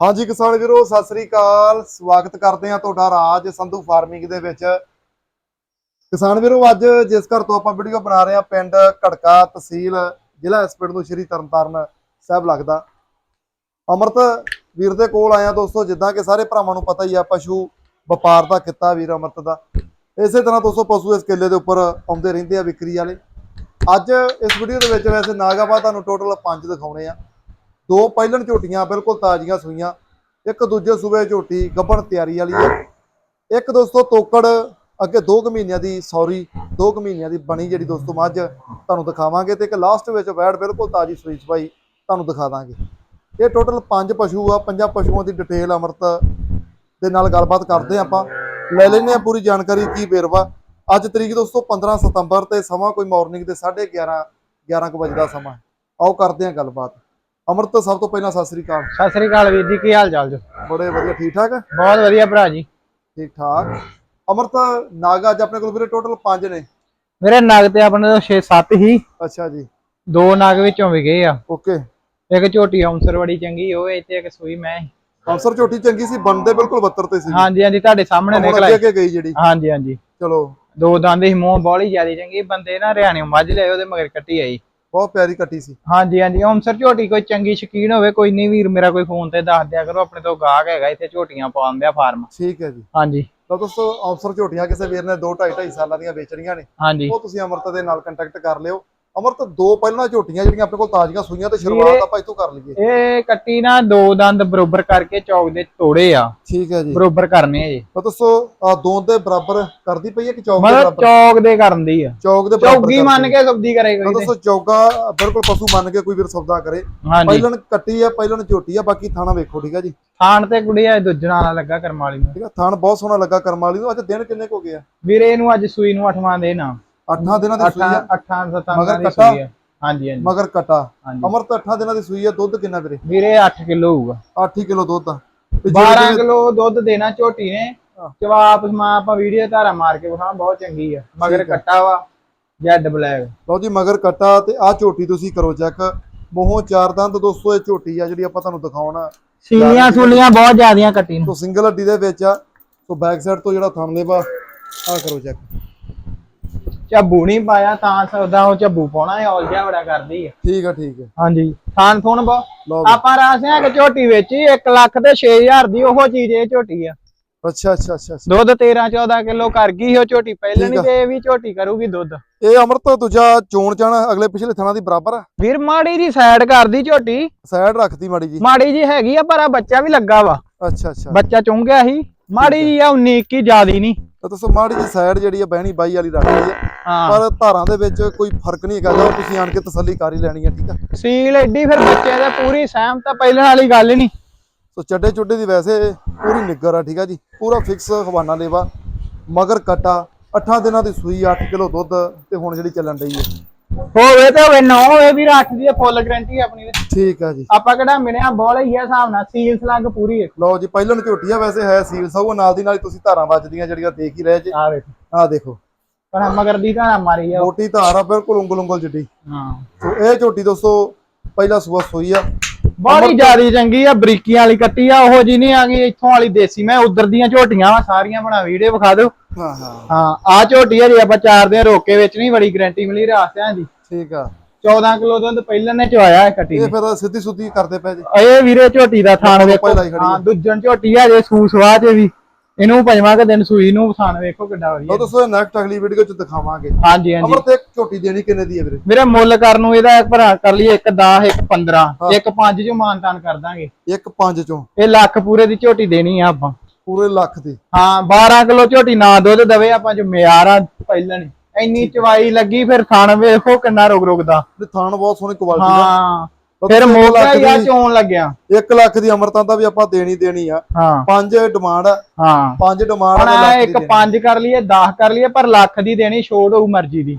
ਹਾਂਜੀ ਕਿਸਾਨ ਵੀਰੋ, ਸਤਿ ਸ੍ਰੀ ਅਕਾਲ। ਸਵਾਗਤ ਕਰਦੇ ਆ ਤੁਹਾਡਾ ਰਾਜ ਸੰਧੂ ਫਾਰਮਿੰਗ ਦੇ ਵਿੱਚ। ਕਿਸਾਨ ਵੀਰੋ, ਅੱਜ ਜਿਸ ਘਰ ਤੋਂ ਆਪਾਂ ਵੀਡੀਓ ਬਣਾ ਰਹੇ ਆ ਪਿੰਡ ਘੜਕਾ ਤਹਿਸੀਲ, ਜ਼ਿਲ੍ਹਾ ਇਸ ਪਿੰਡ ਨੂੰ ਸ਼੍ਰੀ ਤਰਨਤਾਰਨ ਸਾਹਿਬ ਲੱਗਦਾ। ਅਮਰਤ ਵੀਰ ਦੇ ਕੋਲ ਆਇਆ ਦੋਸਤੋ, ਜਿੱਦਾਂ ਕਿ ਸਾਰੇ ਭਰਾਵਾਂ ਨੂੰ ਪਤਾ ਹੀ ਆ, ਪਸ਼ੂ ਵਪਾਰ ਦਾ ਕਿੱਤਾ ਵੀਰ ਅਮਰਤ ਦਾ। ਇਸੇ ਤਰ੍ਹਾਂ ਦੋਸਤੋ, ਪਸ਼ੂ ਇਸ ਕਿੱਲੇ ਦੇ ਉੱਪਰ ਆਉਂਦੇ ਰਹਿੰਦੇ ਆ ਵਿਕਰੀ ਵਾਲੇ। ਅੱਜ ਇਸ ਵੀਡੀਓ ਦੇ ਵਿੱਚ ਵੈਸੇ ਨਾਗਾਬਾ ਤੁਹਾਨੂੰ ਟੋਟਲ 5 ਦਿਖਾਉਣੇ ਆ। ਦੋ ਪਹਿਲਣ ਝੋਟੀਆਂ ਬਿਲਕੁਲ ਤਾਜ਼ੀਆਂ ਸੂਈਆਂ, ਇੱਕ ਦੂਜੇ ਸੂਬੇ ਝੋਟੀ ਗੱਭਣ ਤਿਆਰੀ ਵਾਲੀ ਹੈ ਇੱਕ ਦੋਸਤੋ ਤੋਕੜ, ਅੱਗੇ 2 ਕੁ ਮਹੀਨਿਆਂ ਦੀ ਸੌਰੀ 2 ਕੁ ਮਹੀਨਿਆਂ ਦੀ ਬਣੀ ਜਿਹੜੀ ਦੋਸਤੋ ਮੱਝ ਤੁਹਾਨੂੰ ਦਿਖਾਵਾਂਗੇ ਤੇ ਇੱਕ ਲਾਸਟ ਵਿੱਚ ਵੈੜ ਬਿਲਕੁਲ ਤਾਜ਼ੀ ਸੂਈ ਸਵਾਈ ਤੁਹਾਨੂੰ ਦਿਖਾ ਦਾਂਗੇ। ਇਹ ਟੋਟਲ ਪੰਜ ਪਸ਼ੂ ਆ, ਪੰਜਾਂ ਪਸ਼ੂਆਂ ਦੀ ਡਿਟੇਲ ਅਮਰਤ ਦੇ ਨਾਲ ਗੱਲਬਾਤ ਕਰਦੇ ਹਾਂ ਆਪਾਂ। ਲੈ ਲੈਂਦੇ ਆ ਪੂਰੀ ਜਾਣਕਾਰੀ ਕੀ ਵੇਰਵਾ। ਅੱਜ ਤਰੀਕ ਦੋਸਤੋ 15 ਸਤੰਬਰ ਤੇ ਸਮਾਂ ਕੋਈ ਮਾਰਨਿੰਗ ਦੇ 11:30 11 ਕੁ ਵਜੇ ਦਾ ਸਮਾਂ। ਆਓ ਕਰਦੇ ਹਾਂ ਗੱਲਬਾਤ। ਅਮਰਤ ਸਭ ਤੋਂ ਪਹਿਲਾਂ ਸਤਿ ਸ੍ਰੀ ਅਕਾਲ। ਸਤਿ ਸ੍ਰੀ ਅਕਾਲ ਵੀਰ ਜੀ ਕੀ ਹਾਲ ਚਾਲ ਜੀ? ਬੜੇ ਵਧੀਆ ਠੀਕ ਠਾਕ? ਬਹੁਤ ਵਧੀਆ ਭਰਾ ਜੀ। ਠੀਕ ਠਾਕ। ਅਮਰਤ ਨਾਗ ਅੱਜ ਆਪਣੇ ਕੋਲ ਵੀਰੇ ਟੋਟਲ 5 ਨੇ। ਮੇਰੇ ਨਗ ਤੇ ਆਪਣੇ ਤੋਂ 6-7 ਹੀ। ਅੱਛਾ ਜੀ। ਦੋ ਨਗ ਵਿੱਚੋਂ ਵਿਗੇ ਆ। ਓਕੇ। ਇੱਕ ਝੋਟੀ ਔਂਸਰ ਬੜੀ ਚੰਗੀ ਉਹ ਇੱਥੇ ਇੱਕ ਸੂਈ ਮੈਂ। ਅਫਸਰ ਝੋਟੀ ਚੰਗੀ ਸੀ ਬੰਦੇ ਬਿਲਕੁਲ 72 ਤੇ ਸੀ। ਹਾਂਜੀ ਹਾਂਜੀ ਤੁਹਾਡੇ ਸਾਹਮਣੇ ਨਿਕਲ ਆਈ ਅੱਗੇ ਗਈ ਜਿਹੜੀ। ਹਾਂਜੀ ਹਾਂਜੀ। ਚਲੋ। ਦੋ ਦੰਦ ਹੀ ਮੂੰਹ ਬੋਲੀ ਜਿਆਦੀ ਚੰਗੀ ਬੰਦੇ ਨਾ ਹਰਿਆਣੇ ਮੱਝ ਲਿਆਏ ਉਹਦੇ ਮਗਰ ਕੱਟੀ ਆਈ। ਬਹੁਤ ਪਿਆਰੀ ਕੱਟੀ ਸੀ। ਹਾਂਜੀ ਹਾਂਜੀ। ਔਂਸਰ ਝੋਟੀ ਕੋਈ ਚੰਗੀ ਸ਼ਕੀਨ ਹੋਵੇ ਕੋਈ ਨਹੀਂ ਵੀਰ ਮੇਰਾ ਕੋਈ ਫੋਨ ਤੇ ਦੱਸ ਦਿਆ ਕਰੋ ਆਪਣੇ ਤੋਂ ਗਾਹਕ ਹੈਗਾ ਇੱਥੇ ਝੋਟੀਆਂ ਪਾਉਣ ਦਿਆ ਫਾਰਮ। ਠੀਕ ਹੈ ਜੀ। ਹਾਂਜੀ। ਤਾਂ ਦੋਸਤੋ ਅਫਸਰ ਝੋਟੀਆਂ ਕਿਸੇ ਵੀਰ ਨੇ 2 2.5 2.5 ਸਾਲਾਂ ਦੀਆਂ ਵੇਚਣੀਆਂ ਨੇ। ਹਾਂਜੀ। ਉਹ ਤੁਸੀਂ ਅਮਰਤ ਦੇ ਨਾਲ ਕੰਟੈਕਟ ਕਰ ਲਿਓ। ਅਮਰਤ ਦੋ ਪਹਿਲਾਂ ਝੋਟੀਆਂ ਜਿਹੜੀਆਂ ਆਪਣੇ ਕੋਲ ਤਾਜ਼ੀਆਂ ਸੂਈਆਂ ਤੇ ਸ਼ੁਰੂਆਤ ਆਪਾਂ ਇੱਥੋਂ ਕਰ ਲਈਏ। ਇਹ ਕੱਟੀ ਨਾ ਦੋ ਦੰਦ ਬਰੋਬਰ ਕਰਕੇ ਚੌਕ ਦੇ ਤੋੜੇ ਆ। ਠੀਕ ਹੈ ਜੀ। ਬਰੋਬਰ ਕਰਨੇ ਆ ਜੀ। ਆ ਦੋ ਦੇ ਬਰਾਬਰ ਕਰਦੀ ਪਈ ਹੈ ਕਿ ਚੌਕ ਦੇ ਮਤਲਬ ਬਰਾਬਰ? ਚੌਕ ਦੇ ਕਰਨ ਦੀ ਆ। ਚੌਕ ਦੇ ਬਰਾਬਰ ਚੌਗੀ ਮੰਨ ਕੇ ਸਬਦੀ ਕਰੇ ਕੋਈ ਤੇ। ਦੋਸਤੋ ਚੌਗਾ ਬਿਲਕੁਲ ਪਸ਼ੂ ਮੰਨ ਕੇ ਕੋਈ ਵੀਰ ਸੌਦਾ ਕਰੇ। ਹਾਂਜੀ। ਪਹਿਲਣ ਕੱਟੀ ਆ ਪਹਿਲਣ ਝੋਟੀ ਆ ਬਾਕੀ ਥਾਣਾ ਵੇਖੋ ਠੀਕ ਆ ਜੀ। ਥਾਣ ਤੇ ਕੁੜੀ ਆ ਦੁੱਜਣਾ ਵਾਲਾ ਲੱਗਾ ਕਰਮ ਵਾਲੀ ਨੂੰ। ਠੀਕ ਆ ਥਾਣ ਬਹੁਤ ਸੋਹਣਾ ਲੱਗਾ ਕਰਮ ਵਾਲੀ ਨੂੰ। ਅੱਜ ਦਿਨ ਕਿੰਨੇ ਕੋ ਗਏ ਆ? ਵੀਰੇ ਇਹਨੂੰ ਅੱਜ ਸੂਈ ਨੂੰ ਅਠਵਾਂ ਦੇ ਨਾ ਅੱਠਾਂ ਦਿਨਾਂ ਦੀ ਸੂਈ ਆ। ਅੱਠਾਂ ਸਤਾਂ ਮਗਰ ਦੀ ਕੱਟਾ? ਹਾਂਜੀ ਹਾਂਜੀ। ਮਗਰ ਕਟਾ। ਅਮਰਤ ਅੱਠਾਂ ਦਿਨਾਂ ਦੀ ਸੂਈ ਆ ਦੁੱਧ ਕਿੰਨਾ ਵੀਰੇ? ਵੀਰੇ 8 ਕਿਲੋ ਹੋਊਗਾ। 8 ਕਿਲੋ ਦੁੱਧ ਆ। ਤੇ 12 ਕਿਲੋ ਦੁੱਧ ਦੇਣਾ ਝੋਟੀ ਨੇ। ਜਵਾਬ ਮਾਂ ਆਪਾਂ ਵੀਡੀਓ ਧਾਰਾ ਮਾਰ ਕੇ ਵਿਖਾ ਬਹੁਤ ਚੰਗੀ ਆ। ਮਗਰ। ਕੱਟਾ ਵਾ ਜੈਡ ਬਲੈਕ। ਲਓ ਜੀ ਮਗਰ ਕਟਾ ਤੇ ਆ ਝੋਟੀ ਤੁਸੀਂ ਕਰੋ ਚੈੱਕ। ਮੋਹੋਂ ਚਾਰ ਦੰਦ ਦੋਸਤੋ ਇਹ ਝੋਟੀ ਆ ਜਿਹੜੀ ਆਪਾਂ ਤੁਹਾਨੂੰ ਦਿਖਾਉਣਾ। ਸੀਲੀਆਂ ਸੂਲੀਆਂ ਬਹੁਤ ਜ਼ਿਆਦੀਆਂ ਕੱਟੀ ਨੂੰ। ਸਿੰਗਲ ਹੱਡੀ ਦੇ ਵਿੱਚ ਆ। ਸੋ ਬੈਕ ਸਾਈਡ ਤੋਂ ਜਿਹੜਾ ਥਣ ਲੇਵਾ ਆ ਕਰੋ ਚੈੱਕ। ਝੱਬੂ ਨਹੀਂ ਪਾਇਆ ਤਾਂ ਸਦਾ ਉਹ ਝੱਬੂ ਪਾਉਣਾ ਹੈ ਔਲ ਜਿਹਾ ਬੜਾ ਕਰਦੀ ਆ। ਠੀਕ ਆ ਠੀਕ ਹੈ ਹਾਂਜੀ ਥਾਨ ਥੋਨ ਬਹੁਤ ਲਓ ਵੀ। ਆਪਾਂ ਰਾਸਿਆ ਕਿ ਝੋਟੀ ਵੇਚੀ 1 ਲੱਖ ਤੇ 6000 ਦੀ ਉਹ ਚੀਜ਼ ਇਹ ਝੋਟੀ ਆ। ਅੱਛਾ ਅੱਛਾ ਅੱਛਾ ਅੱਛਾ। ਦੁੱਧ 13 14 ਕਿਲੋ ਕਰ ਗਈ ਉਹ ਝੋਟੀ ਪਹਿਲਾਂ ਠੀਕ ਨਹੀਂ ਆ। ਤੇ ਇਹ ਵੀ ਝੋਟੀ ਕਰੂਗੀ ਦੁੱਧ। ਇਹ ਅਮਰਤ ਦੂਜਾ ਚੋਣ ਚਾਣ ਅਗਲੇ ਪਿਛਲੇ ਥਣਾ ਦੀ ਬਰਾਬਰ ਆ। ਵੀਰ ਮਾੜੀ ਜੀ ਸਾਈਡ ਕਰਦੀ ਝੋਟੀ। ਸਾਈਡ ਰੱਖਦੀ ਮਾੜੀ ਜੀ। ਮਾੜੀ ਜੀ ਹੈਗੀ ਆ ਪਰ ਆ ਬੱਚਾ ਵੀ ਲੱਗਾ ਵਾ। ਅੱਛਾ ਅੱਛਾ। ਬੱਚਾ ਚੁੰਗਿਆ ਸੀ। ਮਾੜੀ ਜੀ ਆ 19 21 ਜ਼ਿਆਦੀ ਨਹੀਂ ਤਾਂ ਦੱਸੋ ਮਾੜੀ ਜੀ ਸਾਈਡ ਜਿਹੜੀ ਆ ਬਹਿਣੀ ਬਾਈ ਵਾਲੀ ਰੱਖਦੀ ਆ। ਹਾਂ। ਪਰ ਧਾਰਾਂ ਦੇ ਵਿੱਚ ਕੋਈ ਫ਼ਰਕ ਨਹੀਂ ਹੈਗਾ ਜਦੋਂ ਤੁਸੀਂ ਆਣ ਕੇ ਤਸੱਲੀ ਕਰ ਹੀ ਲੈਣੀ ਆ ਠੀਕ ਆ? ਸੀਲ ਐਡੀ ਫਿਰ ਬੱਚੇ ਦਾ ਪੂਰੀ ਸਹਿਮਤ ਆ ਪਹਿਲਾਂ ਵਾਲੀ ਗੱਲ ਨਹੀਂ। ਸੋ ਚੱਡੇ ਚੁੱਡੇ ਦੀ ਵੈਸੇ ਪੂਰੀ ਨਿੱਗਰ ਆ ਠੀਕ ਆ ਜੀ? ਪੂਰਾ ਫਿਕਸ ਹਵਾਨਾ ਲੇਵਾ ਮਗਰ ਕਟਾ 8 ਦਿਨਾਂ ਦੀ ਸੂਈ 8 ਕਿਲੋ ਦੁੱਧ ਤੇ ਹੁਣ ਜਿਹੜੀ ਚੱਲਣ ਰਹੀ ਹੈ ਹੋਵੇ ਤੇ ਹੋਵੇ ਨਾ ਹੋਵੇ ਵੀਰ 8 ਦੀ ਫੁੱਲ ਗਰੰਟੀ ਆਪਣੀ ਤੇ। ਠੀਕ ਆ ਜੀ। ਆਪਾਂ ਕਿਹੜਾ ਮਿਲਿਆ ਬੋਲ ਹੀ ਆ ਹਿਸਾਬ ਨਾਲ ਸੀਲ ਸਲੱਗ ਪੂਰੀ ਹੈ ਲਓ ਜੀ ਪਹਿਲਾਂ ਝੋਟੀ ਆ ਵੈਸੇ ਹੈ ਸੀਲ ਸਭ ਨਾਲ ਦੀ ਨਾਲ ਤੁਸੀਂ ਧਾਰਾਂ ਵੱਜਦੀਆਂ ਜਿਹੜੀਆਂ ਦੇਖ ਹੀ ਰਹੇ ਜੇ। ਆ ਵੇਖ। ਆਹ ਦੇਖੋ। ਪਰ ਮਗਰ ਦੀ ਤਾਂ ਮਾਰੀ ਆ। ਮੋਟੀ ਧਾਰ ਆ ਬਿਲਕੁਲ ਉਂਗਲ ਉਂਗਲ ਜਿੱਡੀ। ਹਾਂ। ਸੋ ਇਹ ਝੋਟੀ ਦੋਸਤੋ ਪਹਿਲਾ ਸੂਆ ਸੋਈ ਆ। ਬੜੀ ਜਿਆਦੀ ਚੰਗੀ ਆ ਬਰੀਕੀਆਂ ਵਾਲੀ ਕੱਟੀ ਆ ਉਹੋ ਜੀ ਨਹੀਂ ਆ ਗਈ ਇੱਥੋਂ ਵਾਲੀ ਦੇਸੀ। ਮੈਂ ਉਧਰ ਦੀਆਂ ਝੋਟੀਆਂ ਵਾ ਸਾਰੀਆਂ ਬਣਾ ਵੀਡੀਓ ਵਿਖਾ ਦਿਓ। ਹਾਂ ਹਾਂ। ਹਾਂ ਆ ਝੋਟੀ ਆ ਜੀ ਆਪਾਂ ਚਾਰ ਦਿਨ ਰੋਕੇ ਵਿੱਚ ਨਹੀਂ ਬੜੀ ਗਰੰਟੀ ਮਿਲੀ ਰਾਸਿਆਂ ਦੀ। ਠੀਕ ਆ। 14 ਕਿਲੋ ਦੁੱਧ ਪਹਿਲਾਂ ਨੇ ਚਵਾਇਆ ਹੈ ਕੱਟੀ ਇਹ ਫਿਰ ਸਿੱਧੀ ਸੁੱਧੀ ਕਰਦੇ ਪਏ ਜੀ। ਇਹ ਵੀਰੇ ਝੋਟੀ ਦਾ ਥਾਣ ਵੇਖੋ। ਹੀ ਦੂਜਣ ਝੋਟੀ ਆ ਜੇ ਸੂ ਸਵਾਹ ਤੇ ਵੀ। ਇਹਨੂੰ ਪੰਜਵਾਂ ਕੇ ਦਿਨ ਸੂਈ ਨੂੰ ਥਾਣ ਵੇਖੋ ਕਿੱਡਾ ਵਧੀਆ। ਦੋਸਤੋ ਨੈਕਸਟ ਅਗਲੀ ਵੀਡੀਓ ਚ ਦਿਖਾਵਾਂਗੇ। ਹਾਂਜੀ ਹਾਂਜੀ। ਅਮਰ ਤੇ ਇੱਕ ਝੋਟੀ ਦੇਣੀ ਕਿੰਨੇ ਦੀ ਹੈ ਵੀਰੇ? ਵੀਰੇ ਮੁੱਲ ਕਰਨ ਨੂੰ ਇਹਦਾ ਭਰਾ ਕਰ ਲਈਏ ਇੱਕ 10 ਇੱਕ 15 ਇੱਕ 5 ਚੋਂ ਮਾਨਤਾਨ ਕਰ ਦਾਂਗੇ। ਇੱਕ ਪੰਜ ਚੋਂ। ਇਹ ਲੱਖ ਪੂਰੇ ਦੀ ਝੋਟੀ ਦੇਣੀ ਆ ਆਪਾਂ। ਪੂਰੇ ਲੱਖ ਦੀ। ਹਾਂ 12 ਕਿਲੋ ਝੋਟੀ ਨਾ ਦੁੱਧ ਦਵੇ ਆਪਾਂ ਜੋ ਮਿਆਰ ਆ ਪਹਿਲਾਂ ਇੰਨੀ ਚਵਾਈ ਲੱਗੀ ਫਿਰ ਥਣ ਵੇਖੋ ਕਿੰਨਾ ਰੁਕ ਰੁਕਦਾ ਤੇ ਥਾਣ ਬਹੁਤ ਸੋਹਣੀ ਕੁਆਲਿਟੀ ਦਾ। ਹਾਂ। ਫਿਰ ਮੋਗਾ ਦੀ- ਚੋਣ ਲੱਗਿਆ। 1 ਲੱਖ ਦੀ ਅਮਰਤਾਂ ਦਾ ਵੀ ਆਪਾਂ ਦੇਣੀ ਦੇਣੀ ਆ। ਹਾਂ। ਪੰਜ ਡਿਮਾਂਡ ਆ। ਹਾਂ। ਪੰਜ ਡਿਮਾਂਡ ਆ ਇੱਕ। 5 ਕਰ ਲਈਏ 10 ਕਰ ਲਈਏ ਪਰ ਲੱਖ ਦੀ ਦੇਣੀ ਛੋੜ ਹੋਊ ਮਰਜ਼ੀ ਦੀ।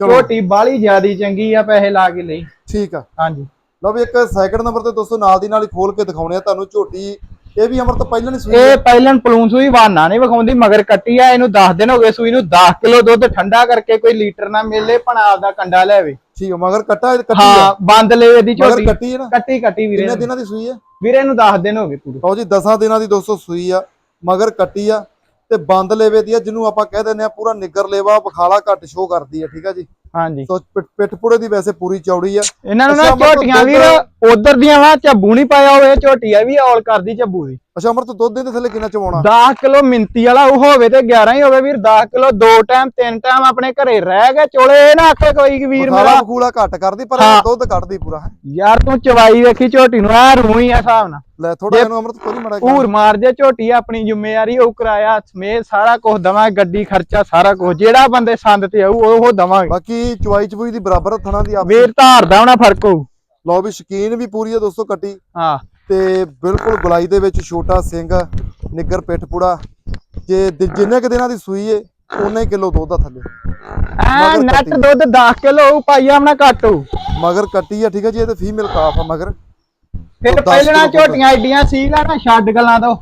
ਝੋਟੀ ਬਾਲੀ ਜਿਆਦੀ ਚੰਗੀ ਆ ਪੈਸੇ ਲਾ ਕੇ ਲਈ। ਠੀਕ ਆ। ਹਾਂਜੀ। ਲਓ ਵੀ ਇੱਕ ਸੈਕਿੰਡ ਨੰਬਰ ਤੇ ਦੋਸਤੋ ਨਾਲ ਦੀ ਨਾਲ ਹੀ ਖੋਲ ਕੇ ਦਿਖਾਉਣੇ ਆ। ਤੁਹਾਨੂੰ ਝੋਟੀ ਇਹ ਵੀ ਅਮਰਤ ਪਹਿਲਾਂ ਨਹੀਂ ਸੂਈ ਇਹ ਪਹਿਲਾਂ ਪਲੂਨ ਸੂਈ ਵਾਨਾ ਨਹੀਂ ਵਿਖਾਉਂਦੀ ਮਗਰ ਕੱਟੀ ਆ ਇਹਨੂੰ 10 ਦਿਨ ਹੋ ਗਏ ਸੂਈ ਨੂੰ। 10 ਕਿਲੋ ਦੁੱਧ ਠੰਡਾ ਕਰਕੇ ਕੋਈ ਲੀਟਰ ਨਾ ਮਿਲੇ ਭਣਾ ਆਪਦਾ ਕੰਡਾ ਲੈਵੇ ਠੀਕ ਆ ਮਗਰ ਕੱਟਾ ਕੱਟੀ ਹਾਂ ਬੰਦ ਲੈ ਇਹਦੀ ਮਗਰ ਝੋਟੀ। ਕੱਟੀ ਹੈ ਨਾ। ਕੱਟੀ ਕੱਟੀ ਵੀਰੇ ਕਿੰਨੇ ਦਿਨਾਂ ਦੀ ਸੂਈ ਹੈ ਵੀਰੇ ਇਹਨੂੰ 10 ਦਿਨ ਹੋ ਗਏ ਪੂਰੇ। ਲਓ ਜੀ 10 ਦਿਨਾਂ ਦੀ ਦੋਸਤੋ ਸੂਈ ਆ ਮਗਰ ਕੱਟੀ ਆ। ਤੇ ਬੰਦ ਲੇਵੇ ਦੀ ਆ ਜਿਹਨੂੰ ਆਪਾਂ ਕਹਿ ਦਿੰਦੇ ਆ ਪੂਰਾ ਨਿੱਗਰ ਲੇਵਾ ਬਖਾਲਾ ਘੱਟ ਸ਼ੋ ਕਰਦੀ ਆ ਠੀਕ ਆ ਜੀ। ਹਾਂਜੀ। ਸੋ ਪਿੱਠ- ਪਿੱਠ ਪੁੜੇ ਦੀ ਵੈਸੇ ਪੂਰੀ ਚੌੜੀ ਆ। ਇਹਨਾਂ ਨੂੰ ਨਾ ਝੋਟੀਆਂ ਵੀਰ ਉਧਰ ਦੀਆਂ ਵਾ ਝੱਬੂ ਨਹੀਂ ਪਾਇਆ ਹੋਵੇ ਝੋਟੀ ਆ ਵੀ ਔਲ ਕਰਦੀ ਝੱਬੂ ਦੀ। ਅੱਛਾ ਅਮਰਤ ਦੁੱਧ ਦੇ ਥੱਲੇ ਕਿੰਨਾ ਚਵਾਉਣਾ 10 ਕਿਲੋ ਮਿੰਤੀ ਵਾਲਾ ਉਹ ਹੋਵੇ ਤੇ 11 ਹੀ ਹੋਵੇ ਵੀਰ 10 ਕਿਲੋ ਦੋ ਟਾਈਮ ਤਿੰਨ ਟਾਈਮ ਆਪਣੇ ਘਰੇ ਰਹਿ ਗਏ ਚੋਲੇ ਇਹ ਨਾ ਆਖੇ ਕੋਈ ਵੀਰ ਮੇਰਾ ਬਖੂਲਾ ਘੱਟ ਕਰਦੀ ਪਰ। ਦੁੱਧ ਕੱਢਦੀ ਪੂਰਾ ਯਾਰ ਤੂੰ ਚਵਾਈ ਵੇਖੀ ਝੋਟੀ ਨੂੰ ਆ ਰੂਹੀ ਆ ਹਿਸਾਬ ਨਾਲ। ਲੈ ਥੋੜਾ ਇਹਨੂੰ ਅਮਰਤ ਕੋਈ ਮੜਾ ਭੂਰ ਮਾਰ ਜੇ ਝੋਟੀ ਆਪਣੀ ਜ਼ਿੰਮੇਵਾਰੀ ਉਹ ਕਰਾਇਆ ਸਮੇਤ ਸਾਰਾ ਕੁਝ ਦਵਾਂ ਗੱਡੀ ਖਰਚਾ ਸਾਰਾ ਕੁਝ ਜਿਹੜਾ ਬੰਦੇ ਸੰਦ ਤੇ ਆਊ ਉਹ ਦਵਾਂਗੇ। ਬਾਕੀ ਚਵਾਈ ਚਬੂਈ ਦੀ ਬਰਾਬਰ ਥਣਾ ਦੀ ਆਪ ਵੀਰ ਧਾਰ ਦਾ ਹੋਣਾ ਫ਼ਰਕ ਹੋਊ। ਲਓ ਵੀ ਸ਼ਕੀਨ ਵੀ ਪੂਰੀ ਆ ਦੋਸਤੋ ਕੱਟੀ। ਹਾਂ। ਤੇ ਬਿਲਕੁਲ ਗੁਲਾਈ ਦੇ ਵਿੱਚ ਛੋਟਾ ਸਿੰਘ ਨਿੱਗਰ ਪਿੱਠ ਪੁੜਾ ਜੇ ਦਿ- ਜਿੰਨੇ ਕੁ ਦਿਨਾਂ ਦੀ ਸੂਈ ਏ ਉਹਨੇ ਕਿਲੋ ਦੁੱਧ ਆ ਥੱਲੇ ਐ ਮਗਰ ਨੈਟ ਕੱਟੀ। ਦੁੱਧ 10 ਕਿਲੋ ਹੋਊ ਪਾਈ ਆਪਣਾ ਘੱਟ ਹੋਊ ਮਗਰ ਕੱਟੀ ਆ ਠੀਕ ਹੈ ਜੀ ਇਹ ਤੇ ਫੀਮੇਲ ਕਾਫ ਆ ਮਗਰ ਫਿਰ ਦਸ ਪਹਿਲਾਂ ਕਿਲੋ ਦੁੱਧ। ਝੋਟੀਆਂ ਐਡੀਆਂ ਸੀਗਾ ਨਾ ਛੱਡ ਗੱਲਾਂ ਤੋਂ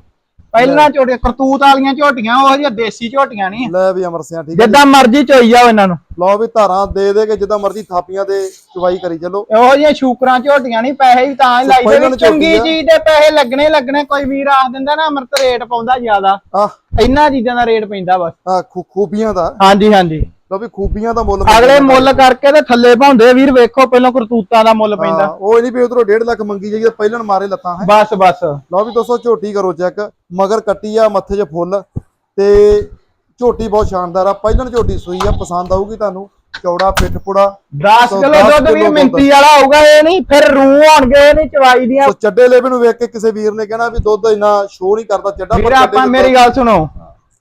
ਪਹਿਲਾਂ ਝੋਟੀਆਂ ਕਰਤੂਤ ਵਾਲੀਆਂ ਝੋਟੀਆਂ ਉਹ ਜਿਹੀਆਂ ਦੇਸੀ ਝੋਟੀਆਂ ਨਹੀਂ ਲੈ ਵੀ ਅਮਰ ਸਿਆ ਠੀਕ ਹੈ ਜਿੱਦਾਂ ਮਰਜ਼ੀ ਚੋਈ ਜਾਓ ਇਹਨਾਂ ਨੂੰ। ਲਓ ਵੀ ਧਾਰਾਂ ਦੇ ਦੇ ਕੇ ਜਿੱਦਾਂ ਮਰਜ਼ੀ ਥਾਪੀਆਂ ਤੇ ਚਵਾਈ ਕਰੀ ਚੱਲੋ। ਉਹੋ ਜਿਹੀਆਂ ਸ਼ੂਕਰਾਂ ਝੋਟੀਆਂ ਨਹੀਂ ਪੈਸੇ ਵੀ ਤਾਂ ਹੀ ਵੀ ਝੋਟੀ ਚੰਗੀ। ਚੀਜ਼ ਦੇ ਪੈਸੇ ਲੱਗਣੇ ਲੱਗਣੇ ਕੋਈ ਵੀਰ ਆਖ ਦਿੰਦਾ ਨਾ ਅਮਰਤ ਰੇਟ ਪਾਉਂਦਾ ਜ਼ਿਆਦਾ। ਆ ਇੰਨਾ ਚੀਜ਼ਾਂ ਦਾ ਰੇਟ ਪੈਂਦਾ ਬਸ। ਆ ਖੂਬੀਆਂ ਦਾ। ਹਾਂਜੀ ਹਾਂਜੀ। ਵੀ ਖੂਬੀਆਂ ਦਾ ਮੁੱਲ ਅਗਲੇ ਮੁੱਲ ਕਰਕੇ ਤੇ ਥੱਲੇ ਭਾਉਂਦੇ ਵੀਰ ਵੇਖੋ ਪਹਿਲਾਂ ਕਰਤੂਤਾਂ ਦਾ ਮੁੱਲ ਪੈਂਦਾ। ਉਹ ਨਹੀਂ ਵੀ ਉਧਰੋਂ 1.5 ਲੱਖ ਮੰਗੀ ਜਾਈਏ ਪਹਿਲਾਂ ਮਾਰੇ ਲੱਤਾਂ ਹੈ। ਬਸ ਬਸ। ਲਓ ਵੀ ਦੋਸਤੋ ਝੋਟੀ ਕਰੋ ਚੈੱਕ। ਮਗਰ ਕੱਟੀ ਆ ਮੱਥੇ 'ਚ ਫੁੱਲ। ਤੇ ਝੋਟੀ ਬਹੁਤ ਸ਼ਾਨਦਾਰ ਆ। ਪਹਿਲਾਂ ਝੋਟੀ ਸੂਈ ਆ ਪਸੰਦ ਆਊਗੀ ਤੁਹਾਨੂੰ। ਚੌੜਾ ਪਿੱਠ ਪੁੜਾ। 10 ਸੋ ਕਿਲੋ ਦੁੱਧ ਦੁੱਧ। ਮਿੰਤੀ ਵਾਲਾ ਹੋਊਗਾ ਇਹ ਨਹੀਂ ਫਿਰ ਰੂ ਹੋਣਗੇ ਨਹੀਂ ਚਵਾਈ ਦੀਆਂ। ਚੱਡੇ ਲੇਵੇ ਨੂੰ ਵੇਖ ਕੇ ਕਿਸੇ ਵੀਰ ਨੇ ਕਹਿਣਾ ਵੀ ਦੁੱਧ ਇੰਨਾ ਸ਼ੋ ਨਹੀਂ ਕਰਦਾ ਚੱਡਾ ਚੱਡੇ ਆਪਾਂ ਮੇਰੀ ਗੱਲ ਸੁਣੋ।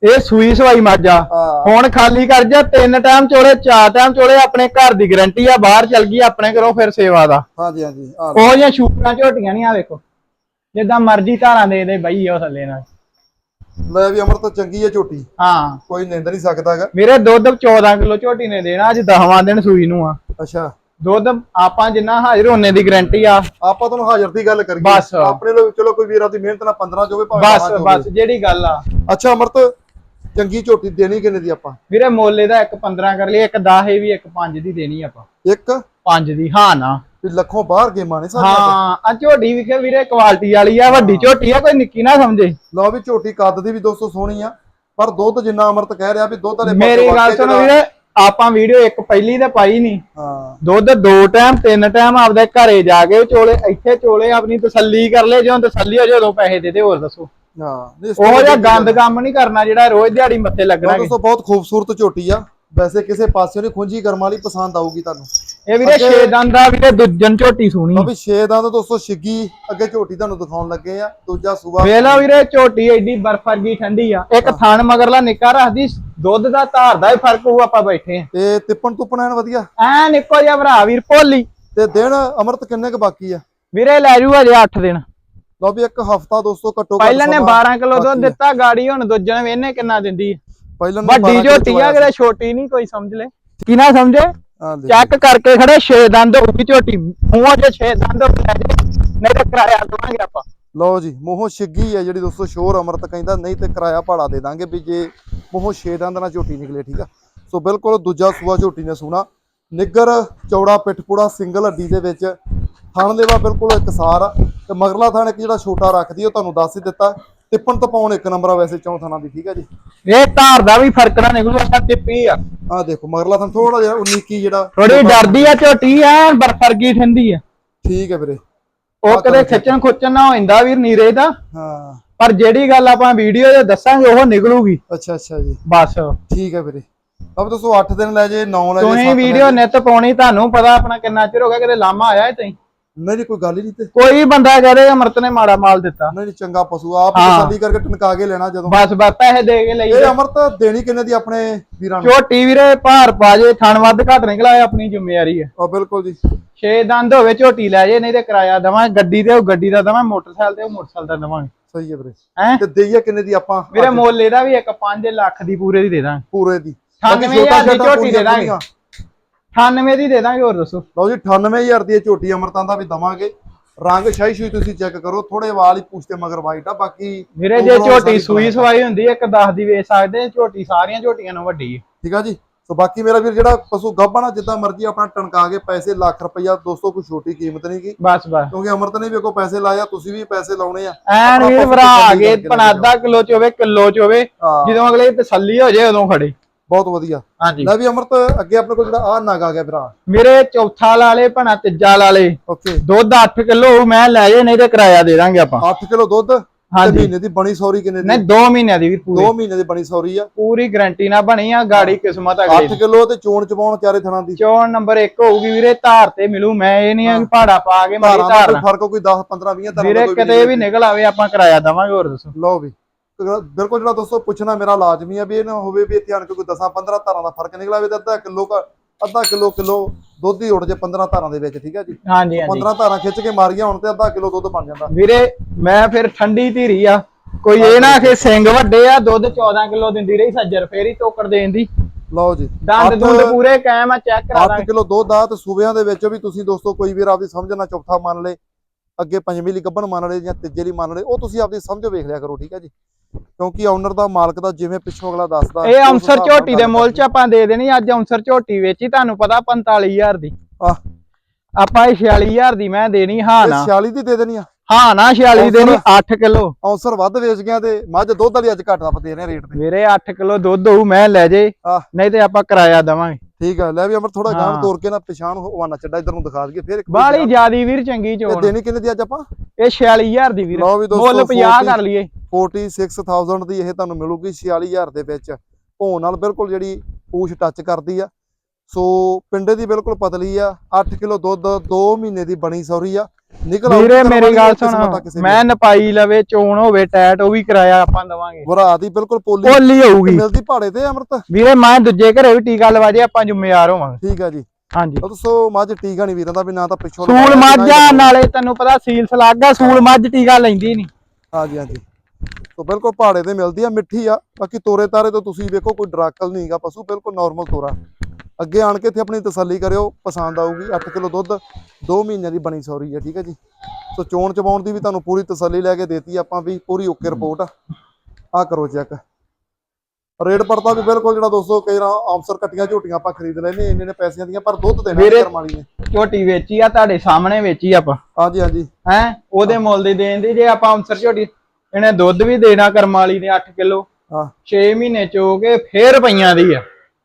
ਇਹ ਸੂਈ ਸਵਾਈ ਹਾਂ। ਹੁਣ ਖਾਲੀ ਕਰ ਜਾ ਤਿੰਨ ਟਾਈਮ ਚੋਲੇ ਚਾਰ ਟਾਈਮ ਚੋਲੇ ਆਪਣੇ ਘਰ ਦੀ ਗਾਰੰਟੀ ਆ ਬਾਹਰ ਚਲ ਗਈ ਆਪਣੇ ਘਰੋਂ ਫਿਰ ਸੇਵਾ ਦਾ। ਹਾਂਜੀ ਹਾਂਜੀ। ਉਹ ਜਿਹੀਆਂ ਸ਼ੂਕਰਾਂ ਝੋਟੀਆਂ ਨਹੀਂ ਆ ਵੇਖੋ। ਜਿੱਦਾਂ ਮਰਜ਼ੀ ਧਾਰਾਂ ਦੇ ਦੇ ਬਈ ਉਹ ਥੱਲੇ ਨਾਲ। ਲੈ ਵੀ ਅਮਰ ਤਾਂ ਚੰਗੀ ਹੈ ਝੋਟੀ। ਹਾਂ। ਕੋਈ ਨਿੰਦ ਨਹੀਂ ਸਕਦਾਗਾ। ਮੇਰੇ ਦੁੱਧ 14 ਕਿਲੋ ਝੋਟੀ ਨੇ ਦੇਣਾ ਅੱਜ 10ਵਾਂ ਦਿਨ ਸੂਈ ਨੂੰ ਆ। ਅੱਛਾ। ਦੁੱਧ ਆਪਾਂ ਜਿੰਨਾ ਹਾਜ਼ਰ ਹੋਣੇ ਦੀ ਗਾਰੰਟੀ ਆ। ਆਪਾਂ ਤੁਹਾਨੂੰ ਹਾਜ਼ਰ ਦੀ ਗੱਲ ਕਰੀਏ। ਬਸ। ਆਪਣੇ ਲੋਕ ਚਲੋ ਕੋਈ ਵੀਰਾਂ ਦੀ ਮਿਹਨਤ ਨਾਲ 15 ਜੋਗੇ ਭਾਵੇਂ ਬਸ 12 ਬਸ ਜਿਹੜੀ ਗੱਲ ਆ। ਅੱਛਾ ਅਮਰਤ ਚੰਗੀ ਝੋਟੀ ਦੇਣੀ ਕਿੰਨੇ ਦੀ ਆਪਾਂ? ਵੀਰੇ ਮੋਲੇ ਦਾ ਇੱਕ 15 ਕਰ ਲਈ ਇੱਕ 10 ਇਹ ਵੀ ਇੱਕ 5 ਦੀ ਦੇਣੀ ਆਪਾਂ। ਇੱਕ? 5 ਦੀ ਹਾਂ ਨਾ। ਵੀ ਲੱਖੋਂ ਬਾਹਰ ਗੇਮਾਂ ਨੇ ਸਾਰੀਆਂ ਹਾਂ ਆ ਝੋਟੀ ਵੀ ਵੀਰੇ ਕੁਆਲਿਟੀ ਵਾਲੀ ਆ ਵੱਡੀ ਝੋਟੀ ਆ ਕੋਈ ਨਿੱਕੀ ਨਾ ਸਮਝੇ। ਲਓ ਵੀ ਝੋਟੀ ਕੱਦ ਦੀ ਵੀ ਦੋਸਤੋ ਸੋਹਣੀ ਆ ਪਰ ਦੁੱਧ ਜਿੰਨਾ ਅਮਰਤ ਕਹਿ ਰਿਹਾ ਵੀ ਦੁੱਧ ਵਾਲੇ ਮੇਰੀ ਗੱਲ ਸੁਣੋ ਵੀਰੇ ਆਪਾਂ ਵੀਡੀਓ ਇੱਕ ਪਹਿਲੀ ਤੇ ਪਾਈ ਨਹੀਂ ਹਾਂ। ਦੁੱਧ ਦੋ ਟਾਈਮ ਤਿੰਨ ਟਾਈਮ ਆਪਦੇ ਘਰੇ ਜਾ ਕੇ ਚੋਲੇ ਇੱਥੇ ਚੋਲੇ ਆਪਣੀ ਤਸੱਲੀ ਕਰ ਲੈ ਜਦੋਂ ਤਸੱਲੀ ਹੋ ਜਾਏ ਉਦੋਂ ਪੈਸੇ ਦੇ ਦੇ ਹੋਰ ਦੱਸੋ। ਹਾਂ ਉਹ ਜਿਹਾ ਗੰਦ ਕੰਮ ਨਹੀਂ ਕਰਨਾ ਜਿਹੜਾ ਰੋਜ਼ ਦਿਹਾੜੀ ਮੱਥੇ ਲੱਗਣਾ ਦੋਸਤੋ ਬਹੁਤ ਖੂਬਸੂਰਤ ਝੋਟੀ ਆ। ਵੈਸੇ ਕਿਸੇ ਪਾਸੇ ਨਹੀਂ ਖੁੰਝੀ ਕਰਮ ਵਾਲੀ ਪਸੰਦ ਆਊਗੀ ਤੁਹਾਨੂੰ। ਇਹ ਵੀਰੇ ਅੱਗੇ- ਛੇ ਦੰਦ ਦਾ ਵੀਰੇ ਦੁੱਜਨ ਝੋਟੀ ਸੋਹਣੀ। ਲਓ ਵੀ 6 ਦਾ ਤਾਂ ਦੋਸਤੋ ਛਿੱਗੀ ਅੱਗੇ ਝੋਟੀ ਤੁਹਾਨੂੰ ਦਿਖਾਉਣ ਲੱਗੇ ਆ। ਦੂਜਾ ਸੂਆ ਵੇਲਾ ਵੀਰੇ ਝੋਟੀ ਐਡੀ ਬਰਫ ਵਰਗੀ ਠੰਡੀ ਆ। ਇੱਕ ਥਣ ਮਗਰਲਾ ਨਿੱਕਾ ਰੱਖਦੀ ਦੁੱਧ ਦਾ ਧਾਰ ਦਾ ਹੀ ਫ਼ਰਕ ਹੋਊ ਆਪਾਂ ਬੈਠੇ ਆ ਤੇ ਤਿੱਪਣ ਤੁੱਪਣ ਐਨ ਵਧੀਆ? ਐ ਨਿੱਕੋ ਜਿਹਾ ਭਰਾ ਵੀਰ ਭੋਲੀ। ਤੇ ਦਿਨ ਅਮਰਤ ਕਿੰਨੇ ਕ ਬਾਕੀ ਆ? ਵੀਰੇ ਲੈ ਜੂ ਅਜੇ 8 ਦਿਨ। ਲਓ ਵੀ ਇੱਕ ਹਫਤਾ ਦੋਸਤੋ ਘੱਟੋ ਘੱਟ ਪਹਿਲਾਂ ਨੇ ਸਮਾਂ 12 ਕਿਲੋ ਦੁੱਧ। ਦਿੱਤਾ ਗਾੜੀ ਹੁਣ ਦੂਜਣ ਵੇਨੇ ਕਿੰਨਾ ਦਿੰਦੀ। ਪਹਿਲਾਂ ਨੇ ਵੱਡੀ 12 ਕਿਲੋ ਝੋਟੀ ਆ ਚਵਾਇਆ ਕਿਤੇ ਛੋਟੀ ਨਹੀਂ ਕੋਈ ਸਮਝ ਲੈ। ਕੀ ਨਾ ਸਮਝੇ? ਹਾਂ। ਚੈੱਕ ਕਰਕੇ ਖੜੇ 6 ਦੰਦ ਹੋਊਗੀ ਝੋਟੀ। ਮੂੰਹੋਂ ਜੇ 6 ਦੰਦ ਹੋ ਲੈ ਜੇ। ਨਹੀਂ ਤੇ ਕਿਰਾਇਆ ਦਵਾਂਗੇ ਆਪਾਂ। ਲਓ ਜੀ ਮੋਹੋਂ ਛਿੱਗੀ ਹੈ ਜਿਹੜੀ ਦੋਸਤੋ ਸ਼ੋਰ ਅਮਰਤ ਕਹਿੰਦਾ ਨਹੀਂ ਤੇ ਕਿਰਾਇਆ ਭਾੜਾ ਦੇ ਦਾਂਗੇ ਵੀ ਜੇ ਮੋਹੋਂ ਛੇ ਦੰਦ ਨਾਲ ਝੋਟੀ ਨਿਕਲੇ ਠੀਕ ਆ? ਸੋ ਬਿਲਕੁਲ ਦੂਜਾ ਸੂਆ ਝੋਟੀ ਨੇ ਸੂਣਾ। ਨਿੱਗਰ ਚੌੜਾ ਪਿੱਠਪੂੜਾ ਸਿੰਗਲ ਹੱਡੀ ਦੇ ਵਿੱਚ। ਥਣ ਦੇਵਾ ਬਿਲਕੁਲ ਇਕਸਾਰ ਆ ਤੇ ਮਗਰਲਾ ਥਣ ਇੱਕ ਜਿਹੜਾ ਛੋਟਾ ਰੱਖਦੀ ਉਹ ਤੁਹਾਨੂੰ ਦੱਸ ਹੀ ਦਿੱਤਾ। ਟਿੱਪਣ ਤਪਾਉਣ ਇੱਕ ਨੰਬਰ ਆ ਵੈਸੇ ਚੌਂ ਥਣਾਂ ਦੀ ਠੀਕ ਆ ਜੀ? ਇਹ ਧਾਰ ਦਾ ਵੀ ਫ਼ਰਕ ਨਾ ਨਿਕਲੂ ਅੱਛਾ ਟਿੱਪੀ ਆ। ਆਹ ਦੇਖੋ ਮਗਰਲਾ ਥਣ ਥੋੜਾ ਜਿਹਾ 19 ਕੀ ਜਿਹੜਾ ਥੋੜੀ ਡਰਦੀ ਆ ਝੋਟੀ ਐ ਬਰਫ ਵਰਗੀ ਠੰਡੀ ਆ। ਠੀਕ ਹੈ ਵੀਰੇ। ਉਹ ਕਦੇ ਖਿੱਚਣ ਖੁੱਚਣ ਨਾ ਹੋ ਜਾਂਦਾ ਵੀਰ ਨੀਰੇ ਦਾ। ਹਾਂ। ਪਰ ਜਿਹੜੀ ਗੱਲ ਆਪਾਂ ਵੀਡੀਓ 'ਚ ਦੱਸਾਂਗੇ ਉਹ ਨਿਕਲੂਗੀ। ਅੱਛਾ ਅੱਛਾ ਜੀ। ਬਸ। ਠੀਕ ਹੈ ਵੀਰੇ। ਅਬ ਦੋਸਤੋ 8 ਦਿਨ ਲੈ ਜੇ 9 ਲੈ ਜੇ ਤੁਸੀਂ ਵੀਡੀਓ। ਨਿੱਤ ਪਾਉਣੀ ਤੁਹਾਨੂੰ ਪਤਾ ਆਪਣਾ ਕਿੰਨਾ ਚਿਰ ਹੋ ਗਿਆ ਕਿਤੇ ਲਾਮਾ ਆਇਆ ਤਈ ਨਹੀਂ ਨਹੀਂ ਕੋਈ ਗੱਲ ਹੀ ਨਹੀਂ ਤੇ। ਕੋਈ ਬੰਦਾ ਕਹਦੇ ਅਮਰਤ ਨੇ ਮਾੜਾ ਮਾਲ ਦਿੱਤਾ। ਨਹੀਂ ਨਹੀਂ ਚੰਗਾ ਪਸ਼ੂ ਆਪ ਹਾਂ। ਤਸੱਲੀ ਕਰਕੇ ਟਨਕਾ ਕੇ ਲੈਣਾ ਜਦੋਂ। ਬਸ ਬਸ ਪੈਸੇ ਦੇ ਕੇ ਲਈ ਇਹ ਅਮਰਤ ਦੇਣੀ ਕਿੰਨੇ ਦੀ ਆਪਣੇ ਵੀਰਾਂ ਨੂੰ? ਝੋਟੀ ਵੀਰੇ ਭਾਰ ਪਾ ਜੇ ਥਣ ਵੱਧ ਘੱਟ ਨਿਕਲਾ ਇਹ ਆਪਣੀ ਜ਼ਿੰਮੇਵਾਰੀ ਹੈ। ਆ ਬਿਲਕੁਲ ਜੀ। ਛੇ ਦੰਦ ਹੋਵੇ ਝੋਟੀ ਲੈ ਜੇ ਨਹੀਂ ਤੇ ਕਿਰਾਇਆ ਦਵਾਂ ਗੱਡੀ ਤੇ ਉਹ ਗੱਡੀ ਦਾ ਦਵਾਂ ਮੋਟਰਸਾਈਕਲ ਤੇ ਉਹ ਮੋਟਰਸਾਈਕਲ ਦਾ ਦਵਾਂਗੇ ਸਹੀ ਹੈ ਵੀਰੇ। ਹੈ? ਤੇ ਦੇਈਏ ਕਿੰਨੇ ਦੀ ਆਪਾਂ? ਵੀਰੇ ਮੁੱਲ ਇਹਦਾ ਵੀ ਇੱਕ 5 ਲੱਖ ਦੀ ਪੂਰੇ ਦੀ ਦੇ ਦਾਂਗੇ। ਪੂਰੇ ਦੀ। 98000 ਦੀ ਛੋਟਾ ਝੋਟੀ ਦੇ ਦਾਂਗੇ। 98 ਦੀ ਦੇ ਦਾਂਗੇ ਹੋਰ ਦੱਸੋ। ਲਓ ਜੀ 98000 ਦੀ ਇਹ ਝੋਟੀ ਅਮਰਤਾਂ ਦਾ ਵੀ ਦਵਾਂਗੇ। ਰੰਗ ਸ਼ਾਹੀ ਸ਼ੂਈ ਤੁਸੀਂ ਚੈੱਕ ਕਰੋ ਥੋੜੇ ਵਾਲ ਹੀ ਪੁੱਛਤੇ ਮਗਰ ਵਾਈਟ ਆ ਬਾਕੀ ਵੀਰੇ ਜੇ ਝੋਟੀ ਸੂਈ ਸਵਾਈ ਹੁੰਦੀ ਇੱਕ 10 ਦੀ ਵੇਚ ਸਕਦੇ ਝੋਟੀ ਸਾਰੀਆਂ ਝੋਟੀਆਂ ਨੂੰ ਵੱਡੀ ਹੈ ਠੀਕ ਆ ਜੀ? ਸੋ ਬਾਕੀ ਮੇਰਾ ਵੀਰ ਜਿਹੜਾ ਪਸ਼ੂ ਗੱਭਣਾ ਜਿੱਦਾਂ ਮਰਜ਼ੀ ਆਪਣਾ ਟਣਕਾ ਕੇ ਪੈਸੇ ਲੱਖ ਰੁਪਈਆ ਦੋਸਤੋ ਕੋਈ ਛੋਟੀ ਕੀਮਤ ਨਹੀਂ ਗੀ। ਬਸ ਬਸ। ਕਿਉਂਕਿ ਅਮਰਤ ਨੇ ਵੀ ਕੋ ਪੈਸੇ ਲਾਇਆ ਤੁਸੀਂ ਵੀ ਪੈਸੇ ਲਾਉਣੇ ਆ। ਐਨ ਵੀਰ ਭਰਾ ਆ ਤਸੱਲੀ ਗਏ ਕਰਕੇ ਪਣਾ ਅੱਧਾ ਕਿਲੋ ਚ ਹੋਵੇ ਕਿਲੋ ਚ ਹੋਵੇ ਜਦੋਂ ਅਗਲੇ ਤਸੱਲੀ ਹੋ ਜਾਏ ਉਦੋਂ ਖੜੇ। ਬਹੁਤ ਵਧੀਆ। ਹਾਂਜੀ। ਲੈ ਵੀ ਅਮਰਤ ਅੱਗੇ ਆਪਣੇ ਕੋਲ ਜਿਹੜਾ ਆ ਨਗ ਆ ਗਿਆ ਭਰਾ। ਮੇਰੇ ਚੌਥਾ ਲਾ ਲੇ ਭਣਾ ਤੀਜਾ ਲਾ ਲੇ। ਓਕੇ। ਦੁੱਧ 8 ਕਿਲੋ ਮੈਂ ਲੈ ਜੇ ਨਹੀਂ ਤੇ ਕਿਰਾਇਆ ਦੇ ਦਾਂਗੇ ਆਪਾਂ। 8 ਕਿਲੋ ਦੁੱਧ ਹਾਂਜੀ। ਮਹੀਨੇ ਦੀ ਬਣੀ ਸੌਰੀ ਕਿੰਨੇ ਦੀ? ਨਹੀਂ 2 ਮਹੀਨਿਆਂ ਦੀ ਵੀਰ ਪੂਰੀ। 2 ਮਹੀਨੇ ਦੀ ਬਣੀ ਸੌਰੀ ਆ। ਪੂਰੀ ਗਾਰੰਟੀ ਨਾਲ ਬਣੀ ਆ ਗਾੜੀ ਕਿਸਮਤ ਅਗਲੇ 8 ਦੀ। ਕਿਲੋ ਤੇ ਚੋਣ ਚਬਾਉਣ ਚਾਰੇ ਥਣਾਂ ਦੀ। ਚੋਣ ਨੰਬਰ 1 ਹੋਊਗੀ ਵੀਰੇ ਧਾਰ ਤੇ ਮਿਲੂ। ਮੈਂ ਇਹ ਨਹੀਂ ਆ ਕਿ ਪਹਾੜਾ ਪਾ ਕੇ ਮਾਰੀ ਧਾਰਾਂ ਦਾ ਧਾਰ ਕੋਈ ਨਾ। ਫ਼ਰਕ ਕੋਈ 10 15 20 ਤਰ੍ਹਾਂ ਵੀਰੇ ਕਿਤੇ ਵੀ ਨਿਕਲ ਆਵੇ ਆਪਾਂ ਕਿਰਾਇਆ ਦਵਾਂਗੇ ਹੋਰ ਦੱਸੋ। ਲਓ ਵੀ। ਬਿਲਕੁਲ ਜਿਹੜਾ ਦੋਸਤੋ ਪੁੱਛਣਾ ਮੇਰਾ ਲਾਜ਼ਮੀ ਆ ਵੀ ਇਹ ਨਾ ਹੋਵੇ ਵੀ ਇੱਥੇ ਆਣ ਕੇ ਕੋਈ 10 15 ਧਾਰਾਂ ਦਾ ਫ਼ਰਕ ਨਿਕਲ ਆਵੇ ਤੇ ਅੱਧਾ ਕਿਲੋ ਅੱਧਾ ਕਿਲੋ ਕਿਲੋ ਦੁੱਧ ਹੀ ਉੱਡ ਜੇ 15 ਧਾਰਾਂ ਦੇ ਵਿੱਚ ਠੀਕ ਹੈ ਜੀ? ਹਾਂਜੀ ਹਾਂਜੀ। 15 ਧਾਰਾਂ ਖਿੱਚ ਕੇ ਮਾਰੀਆਂ ਹੁਣ ਤੇ ਅੱਧਾ ਕਿਲੋ ਦੁੱਧ ਬਣ ਜਾਂਦਾ। ਵੀਰੇ ਮੈਂ ਫਿਰ ਠੰਡੀ ਧੀਰੀ ਆ। ਕੋਈ ਇਹ ਨਾ ਕਿ ਸਿੰਘ ਵੱਡੇ ਆ ਦੁੱਧ 14 ਕਿਲੋ ਦਿੰਦੀ ਰਹੀ ਸੱਜਰ ਫੇਰ ਹੀ ਟੋਕੜ ਦੇਣ ਦੀ। ਲਓ ਜੀ ਦੰਦ ਦੁੰਦ ਪੂਰੇ ਕਾਇਮ ਆ ਚੈੱਕ ਕਰਾ 8 ਦਾਂਗੇ। ਕਿਲੋ ਦੁੱਧ ਆ ਤੇ ਸੂਬਿਆਂ ਦੇ ਵਿੱਚ ਵੀ ਤੁਸੀਂ ਦੋਸਤੋ ਕੋਈ ਵੀਰ ਆਪਦੀ ਸਮਝ ਨਾਲ ਚੌਥਾ ਮੰਨ ਲੇ। ਅੱਗੇ ਪੰਜਵੀਂ ਲਈ ਗੱਭਣ ਮੰਨ ਲੇ ਜਾਂ ਤੀਜੇ ਲਈ ਮੰਨ ਲੇ ਉਹ ਤੁਸੀਂ ਆਪਦੀ ਸਮਝ ਵੇਖ ਲਿਆ ਕਰੋ ਠੀਕ ਹੈ ਜੀ। ਕਿਉਂਕਿ ਓਨਰ ਦਾ ਮਾਲਕ ਦਾ ਜਿਵੇਂ ਪਿੱਛੋਂ ਅਗਲਾ ਦੱਸਦਾ ਇਹ ਅੰਸਰ ਝੋਟੀ ਦੇ ਮੁੱਲ ਚ ਆਪਾਂ ਦੇ ਦੇਣੀ ਅੱਜ ਅੰਸਰ ਝੋਟੀ ਵੇਚੀ ਤੁਹਾਨੂੰ ਪਤਾ 45000 ਦੀ। ਆਹ। ਆਪਾਂ ਇਹ 46000 ਦੀ ਮੈਂ ਦੇਣੀ ਹਾਂ ਨਾ। 46 ਦੀ ਦੇ ਦੇਣੀ ਆ। ਹਾਂ ਨਾ 46 ਦੇਣੀ 8 ਕਿਲੋ। ਔਂਸਰ ਵੱਧ ਵੇਚ ਗਿਆ ਤੇ ਮੱਝ ਦੁੱਧ ਵਾਲੀ ਅੱਜ ਘੱਟ ਆਪਾਂ ਦੇ ਰਹੇ ਰੇਟ ਤੇ। ਵੀਰੇ 8 ਕਿਲੋ ਦੁੱਧ ਹੋਊ ਮੈਂ ਲੈ ਜੇ। ਨਹੀਂ ਤੇ ਆਪਾਂ ਕਿਰਾਇਆ ਦਵਾਂਗੇ। ਠੀਕ ਆ ਲੈ ਵੀ ਅਮਰ ਥੋੜਾ ਗਾਂ। ਤੋੜ ਕੇ ਨਾ ਪਛਾਣ ਹਵਾਨਾ ਚੱਡਾ ਇਧਰ ਨੂੰ ਦਿਖਾ ਦਈਏ ਫਿਰ ਇੱਕ ਬਾਲੀ ਜਿਆਦੀ ਵੀਰ ਚੰਗੀ ਇਹ ਚੋਣ। ਦੇਣੀ ਕਿੰਨੇ ਦੀ ਅੱਜ ਆਪਾਂ? ਇਹ 46000 ਦੀ ਵੀਰ। ਮੁੱਲ 50 ਕਰ ਲਈਏ। 46000 ਦੀ ਇਹ ਤੁਹਾਨੂੰ ਮਿਲੂਗੀ 46000 ਦੇ ਵਿੱਚ। ਭੋਂ ਨਾਲ ਬਿਲਕੁਲ ਜਿਹੜੀ ਪੂਛ ਟੱਚ ਕਰਦੀ ਆ। ਸੋ ਪਿੰਡੇ ਦੀ ਬਿਲਕੁਲ ਪਤਲੀ ਆ 8 ਕਿਲੋ ਦੁੱਧ 2 ਮਹੀਨੇ ਦੀ ਬਣੀ ਸੌਰੀ ਆ। ਨਿਕਲ ਵੀਰੇ ਮੇਰੀ ਗੱਲ ਕਿਸੇ ਸੁਣ ਦੀ। ਮੈਂ ਨਪਾਈ ਲਵੇ ਚੋਣ ਹੋਵੇ ਟੈਟ ਉਹ ਵੀ ਕਿਰਾਇਆ ਆਪਾਂ ਦਵਾਂਗੇ। ਭਰਾ ਦੀ ਬਿਲਕੁਲ ਪੋਲੀ। ਭੋਲੀ ਹੋਊਗੀ। ਮਿਲਦੀ ਭਾੜੇ ਤੇ ਅਮਰਤ? ਵੀਰੇ ਮੈਂ ਦੂਜੇ ਘਰੇ ਵੀ ਟੀਕਾ ਲਵਾ ਜੇ ਆਪਾਂ ਜ਼ਿੰਮੇਵਾਰ ਹੋਵਾਂਗੇ। ਠੀਕ ਆ ਜੀ। ਹਾਂਜੀ। ਉਹ ਦੱਸੋ ਮੱਝ ਟੀਕਾ ਨਹੀਂ ਵੀਰਾਂ ਦਾ ਵੀ ਨਾ ਤਾਂ ਪਿੱਛੋਂ ਸੂਲ ਮੱਝ ਨਾਲੇ ਤੈਨੂੰ ਪਤਾ ਸੀਲ ਸਲਾਗਾ ਸੂਲ ਮੱਝ ਟੀਕਾ ਲੈਂਦੀ ਨਹੀਂ। ਹਾਂਜੀ ਹਾਂਜੀ। ਸੋ ਬਿਲਕੁਲ ਪਹਾੜੇ ਤੇ ਮਿਲਦੀ ਆ ਮਿੱਠੀ ਆ। ਬਾਕੀ ਤੋਰੇ ਤਾਰੇ ਤੋਂ ਤੁਸੀਂ ਵੇਖੋ ਕੋਈ ਡਰਾਕਲ ਨਹੀਂਗਾ ਪਸ਼ੂ ਬਿਲਕੁਲ ਨਾਰਮਲ ਤੋਰਾ। ਅੱਗੇ ਆਣ ਕੇ ਇੱਥੇ ਆਪਣੀ ਤਸੱਲੀ ਕਰਿਓ ਪਸੰਦ ਆਊਗੀ 8 ਕਿਲੋ ਦੁੱਧ 2 ਮਹੀਨਿਆਂ ਦੀ ਬਣੀ ਸੌਰੀ ਆ ਠੀਕ ਹੈ ਜੀ। ਸੋ ਚੋਣ ਚਬਾਉਣ ਦੀ ਵੀ ਤੁਹਾਨੂੰ ਪੂਰੀ ਤਸੱਲੀ ਲੈ ਕੇ ਦੇਤੀ ਆਪਾਂ ਵੀ ਪੂਰੀ ਓਕੇ ਰਿਪੋਰਟ। ਆ ਆਹ ਕਰੋ ਚੈੱਕ। ਰੇਟ ਪੜਤਾ ਵੀ ਬਿਲਕੁਲ ਜਿਹੜਾ ਦੋਸਤੋ ਕਈ ਰਾਂ ਆਮਸਰ ਕੱਟੀਆਂ ਝੋਟੀਆਂ ਆਪਾਂ ਖਰੀਦ ਲੈਨੇ ਇੰਨੇ ਨੇ ਪੈਸਿਆਂ ਦੀਆਂ ਪਰ ਦੁੱਧ ਦੇਣਾ ਵੀਰੇ- ਕਰਮ ਵਾਲੀ ਨੇ। ਝੋਟੀ ਵੇਚੀ ਆ ਤੁਹਾਡੇ ਸਾਹਮਣੇ ਵੇਚੀ ਆਪਾਂ। ਹਾਂਜੀ ਹਾਂਜੀ। ਹੈ? ਉਹਦੇ ਮੁੱਲ ਦੀ ਦੇਣ ਦੀ ਜੇ ਆਪਾਂ ਅੰਸਰ ਝੋਟੀ ਇਹਨੇ ਦੁੱਧ ਵੀ ਦੇਣਾ ਕਰਮ ਵਾਲੀ ਨੇ 8 ਕਿਲੋ। ਹਾਂ। 6 ਮਹੀਨੇ ਚੋ ਕੇ ਫੇਰ ਪਈਆਂ ਦੀ ਆ।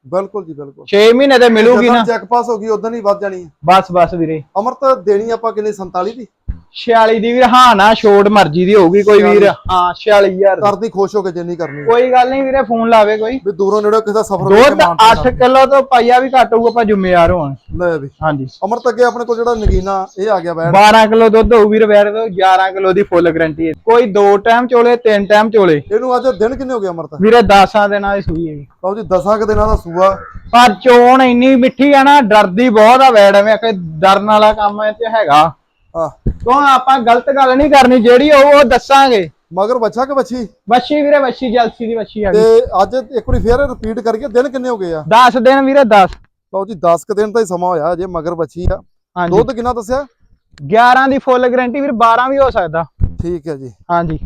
ਬਿਲਕੁਲ ਜੀ ਬਿਲਕੁਲ। 6 ਮਹੀਨੇ ਤੇ ਮਿਲੂਗੀ ਨਾ। ਚੈੱਕ ਪਾਸ ਹੋ ਗਈ ਉਦੋਂ ਹੀ ਵੱਧ ਜਾਣੀ ਹੈ। ਬਸ ਬਸ ਵੀਰੇ। ਅਮਰਤ ਦੇਣੀ ਆਪਾਂ ਕਿੰਨੇ 47 ਦੀ? 46 ਦੀ ਵੀਰ ਹਾਂ ਨਾ ਛੋਟ ਮਰਜ਼ੀ ਦੀ ਹੋਊਗੀ ਕੋਈ ਵੀਰ। ਹਾਂ 46000 ਦੀ। ਕਰਦੀ ਖੁਸ਼ ਹੋ ਕੇ ਜਿੰਨੀ ਕਰਨੀ। ਕੋਈ ਗੱਲ ਨਹੀਂ ਵੀਰੇ ਫੋਨ ਲਾਵੇ ਕੋਈ। ਵੀ ਦੂਰੋਂ ਨੇੜੇ ਕਿਸੇ ਦਾ ਸਫ਼ਰ ਦੁੱਧ 8 ਕਿਲੋ ਤੋਂ ਪਾਈਆ ਵੀ ਘੱਟ ਹੋਊਗਾ ਆਪਾਂ ਜ਼ਿੰਮੇਵਾਰ ਹੋਵਾਂ ਲੈ ਵੀ। ਹਾਂਜੀ। ਅਮਰਤ ਅੱਗੇ ਆਪਣੇ ਕੋਲ ਜਿਹੜਾ ਨਗੀਨਾ ਇਹ ਆ ਗਿਆ ਬੈਠ। 12 ਕਿਲੋ ਦੁੱਧ ਹੋਊ ਵੀਰ ਵੈਰ ਤੋਂ 11 ਕਿਲੋ ਦੀ ਫੁੱਲ ਗਾਰੰਟੀ ਹੈ। ਕੋਈ ਦੋ ਟਾਈਮ ਚੋਲੇ ਤਿੰਨ ਟਾਈਮ ਚੋਲੇ। ਇਹਨੂੰ ਅੱਜ ਦਿਨ ਕਿੰਨੇ ਹੋ ਗਏ ਅਮਰਤ? ਵੀਰੇ 10 ਦੇ ਨਾਲ ਹੀ ਸੂਈ ਹੈ ਲਓ ਜੀ ਦਸਾਂ ਕੁ ਦਿਨਾਂ ਦਾ ਸੂਆ। ਪਰ ਚੋਣ ਇੰਨੀ ਮਿੱਠੀ ਆ ਨਾ ਡਰਦੀ ਬਹੁਤ ਆ ਵੈੜ ਐਵੇਂ ਕਿ ਡਰਨ ਵਾਲਾ ਕੰਮ ਇਹ ਤੇ ਹੈਗਾ। ਕਿਉਂ ਆਪਾਂ ਗਲਤ ਗੱਲ ਨਹੀਂ ਕਰਨੀ ਜਿਹੜੀ ਉਹ ਉਹ ਦੱਸਾਂਗੇ। ਮਗਰ ਬੱਚਾ ਕਿ ਬੱਚੀ ਵੱਛੀ ਵੀਰੇ ਵੱਛੀ ਜਲਸੀ ਦੀ ਵੱਛੀ ਆ ਤੇ ਗਈ ਅੱਜ ਇੱਕ ਵਾਰੀ ਫੇਰ ਰਿਪੀਟ ਕਰਕੇ ਦਿਨ ਕਿੰਨੇ ਹੋ ਗਏ ਆ? 10 ਦਿਨ ਵੀਰੇ 10 ਲਓ ਜੀ 10 ਕੁ ਦਿਨ ਤਾਂ ਹੀ ਸਮਾਂ ਹੋਇਆ ਜੇ ਮਗਰ ਬੱਚੀ ਆ। ਹਾਂਜੀ। ਦੁੱਧ ਕਿੰਨਾ ਦੱਸਿਆ? 11 ਦੀ ਫੁੱਲ ਗਾਰੰਟੀ ਵੀਰ 12 ਵੀ ਹੋ ਸਕਦਾ। ਠੀਕ ਹੈ ਜੀ। ਹਾਂਜੀ।